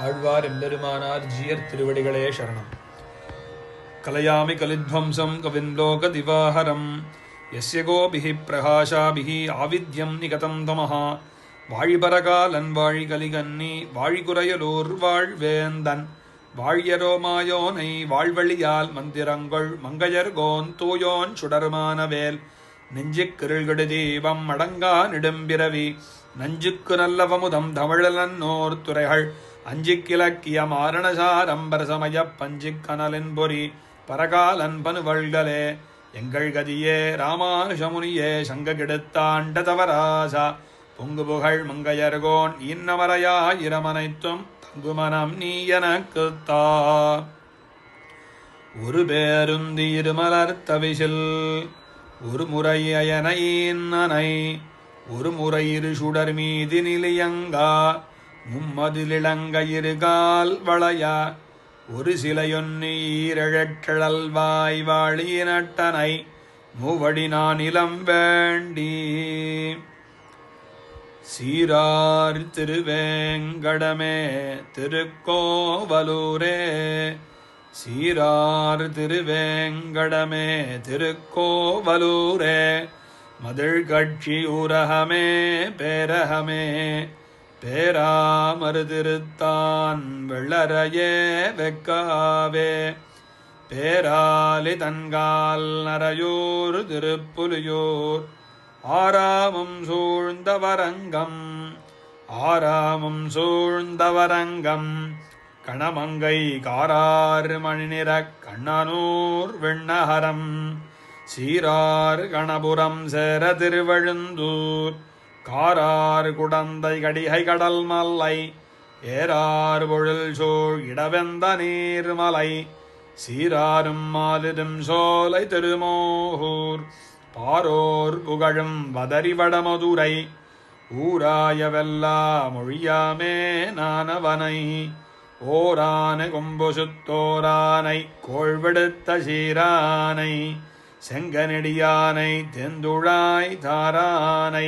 ஆழ்வார் எம்பெருமானார் ஜியர் திருவடிகளே சரணம். கலையாமி கலித்வம்சம் கவிந்தோக திவாஹரம். எஸ்ய கோபிஹி பிரகாஷாபிஹி ஆவித்யம் நிகதம் தமஹா. வாழிபரகாலன் வாழி கலிகன்னி வாழிகுறையலூர் வாழ்வேந்தன். வாழியரோமாயோனை வாழ்வழியால் மந்திரங்கள் மங்கையர்கோன் தூயோன் சுடருமானவேல். நெஞ்சுக் கிருள்கடு தீபம் அடங்கா நெடும்பிறவி. நஞ்சுக்கு நல்லவமுதம் தமிழலன்னோர் துறைகள். அஞ்சிக் கிழக்கிய மாரணசாரம்பரசமய பஞ்சிக் கனலின் பொறி பரகாலன் பனுவல்களே எங்கள் கதியே ராமானுஷமுனியே சங்க கெடுத்தாண்ட தவராசா. பொங்கு புகழ் மங்கையர்கோன் இன்னமரையா இரமனைத்தும் தங்குமனம் நீ எனக்குத்தா ஒரு பேருந்தி இருமலர் தவிசில் ஒரு முறை அயனையின்னனை ஒரு முறை இரு சுடர் மீதி நிலையங்கா. மும்மதிலிளங்க வளையா ஒரு சிலையொன்னு ஈரழற்றழல் வாய் வாழி நட்டனை மூவடி நான் இளம் வேண்டி. சீரார் திருவேங்கடமே திருக்கோவலூரே சீரார் திருவேங்கடமே திருக்கோவலூரே மதில் கட்சி ஊரகமே பேரகமே பேராமருதிருத்தான் வெள்ளரையே வெக்காவே. பேராலி தன்கால் நரையூர் திருப்புலியூர். ஆராமம் சூழ்ந்தவரங்கம் ஆராமம் சூழ்ந்தவரங்கம் கணமங்கை காராறு மணிநிற கண்ணனூர் வெண்ணகரம். சீரார் கணபுரம் சேர திருவழுந்தூர். காரார் குடந்தை கடிகை கடல் மல்லை ஏறார் பொழில் சோழ் இடவெந்த நீர்மலை சீராரும் மாலிடும் சோலை திருமோகூர் பாரோர் புகழும் வதரி வடமதுரை ஊராயவெல்லா மொழியாமே நானவனை ஓரான கொம்பு சுத்தோரானை கோள்வெடுத்த சீரானை செங்கனடியானை தெந்துழாய் தாரானை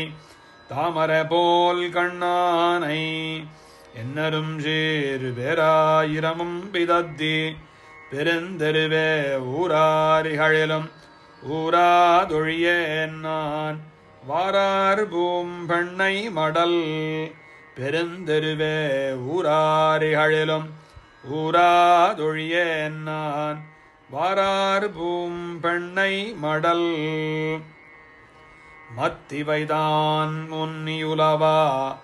தாமர போல் கண்ணானை என்னரும் சேரு பேராயிரமும் பிதத்தி பெருந்தெருவே ஊராரிகளிலும் ஊராதொழியேன் நான். வாரார் பூம் பெண்ணை மடல் பெருந்தெருவே ஊராரிகளிலும் ஊராதொழியேன் நான். வாரார் பூம் பெண்ணை மடல் மத்திவைதான் முன்னியுலவா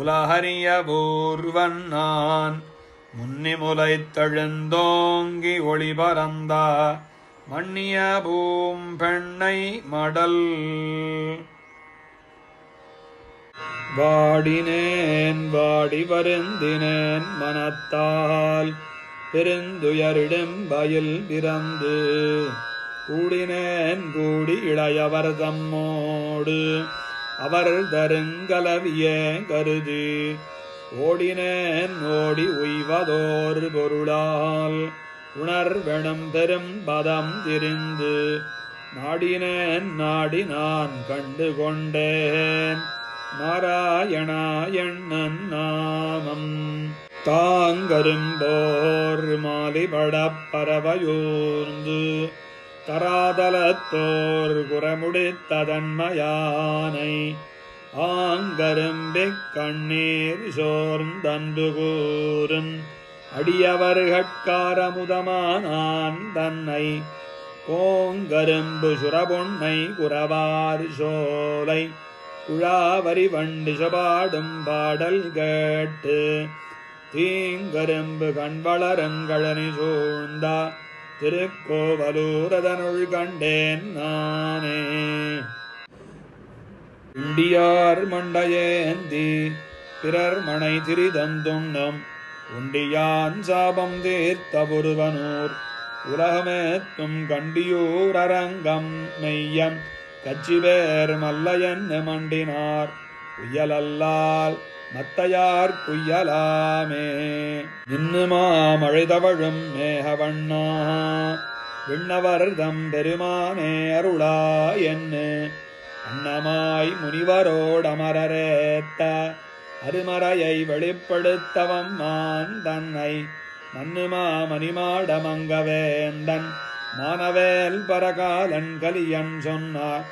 உலகறிய பூர்வன் முன்னிமுலை தழுந்தோங்கி ஒளி பரந்தா மன்னிய பூம் பெண்ணை மடல். வாடினேன் வாடி வருந்தினேன் மனத்தால் பெருந்துயரிடும் பயில் பிறந்து. கூடினேன் கூடி இளையவர் தம்மோடு அவர் தருங்கலவிய கருதி ஓடினேன் ஓடி உய்வதோர் பொருளால். உணர்வெனும் பெரும் பதம் திரிந்து. நாடினேன் நாடி நான் கண்டு கொண்டேன். நாராயணா எண்ணன் நாமம். தாங்கரும்போர் மாலிபடப் பறவையூர்ந்து தராதலத்தோர் குரமுடித்ததன்மயானை ஆங்கரும்பிக் கண்ணீர் சோர்ந்தன்று கூறும் அடியவர்கட்காரமுதமானான் தன்னை. கோங்கரும்பு சுரபொன்னை குறவார் சோலை. குழாவரி வண்டி சபாடும் பாடல் கேட்டு. தீங்கரும்பு கண்வளரங்களனி சூழ்ந்தா. திருக்கோவலூரதனுள் கண்டேன் நானே. உண்டியார் மண்டையேந்தி பிறர் மனை திரிதந்துண்ணம் உண்டியான் சாபம் தீர்த்த ஒருவனூர் உலகமேத்தும் கண்டியூர் அரங்கம் மெய்யம். கச்சிவேர் மல்லையன் மண்டினார் உயலல்லால் மத்தையார் குய்யலாமே நின்னுமா மழை தவழும் மேகவண்ணா. விண்ணவர்தம் பெருமானே அருளா என்ன அன்னமாய் முனிவரோடமரேத்த அருமறையை வெளிப்படுத்தவம் மான் தன்னை. மன்னுமா மணிமாடமங்கவேந்தன் மானவேல் பரகாலன் கலியன் சொன்னார்.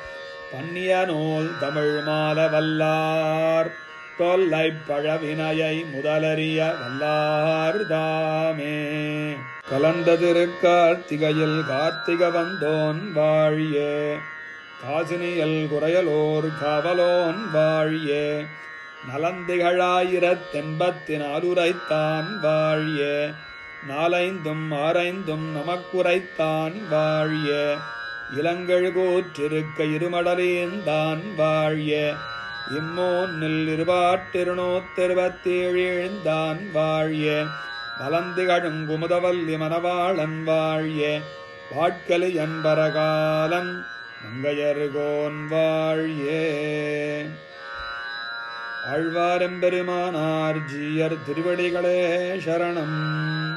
பன்னிய நூல் தமிழ் மாலவல்லார் தொல்லை பழவினையை முதலறிய வல்லார் தாமே கலந்த திருக்கார்த்திகையில் கார்த்திக வந்தோன் வாழியே. காசினியல் குறையலோர் காவலோன் வாழியே. நலந்திகழாயிரத்தெண்பத்தினாலுரைத்தான் வாழியே. நாலைந்தும் ஆரைந்தும் நமக்குரைத்தான் வாழிய. இளங்கழ் கூற்றிருக்க இருமடலேந்தான் வாழிய. இம்மோன்னில் இருபாட்டிருநூத்திருபத்தேழேழ்ந்தான் வாழிய. வலந்திகழும் குமுதவல்லி மணவாளன் வாழிய. வாட்கலி என்பரகாலன் மங்கையர்கோன் வாழியே. ஆழ்வாரெம்பெருமானார் ஜீயர் திருவடிகளே சரணம்.